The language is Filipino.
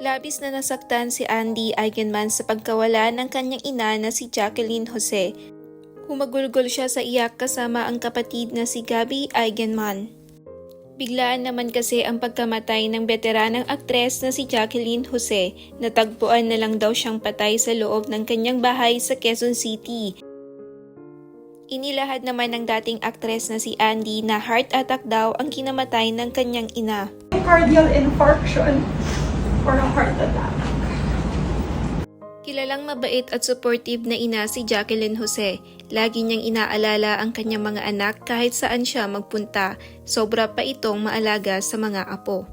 Labis na nasaktan si Andy Eigenman sa pagkawala ng kanyang ina na si Jacqueline Jose. Humagulgol siya sa iyak kasama ang kapatid na si Gabby Eigenman. Biglaan naman kasi ang pagkamatay ng veteranang aktres na si Jacqueline Jose. Natagpuan na lang daw siyang patay sa loob ng kanyang bahay sa Quezon City. Inilahad naman ng dating aktres na si Andy na heart attack daw ang kinamatay ng kanyang ina. Myocardial infarction or a heart attack. Kilalang mabait at supportive na ina si Jacqueline Jose. Lagi niyang inaalala ang kanyang mga anak kahit saan siya magpunta. Sobra pa itong maalaga sa mga apo.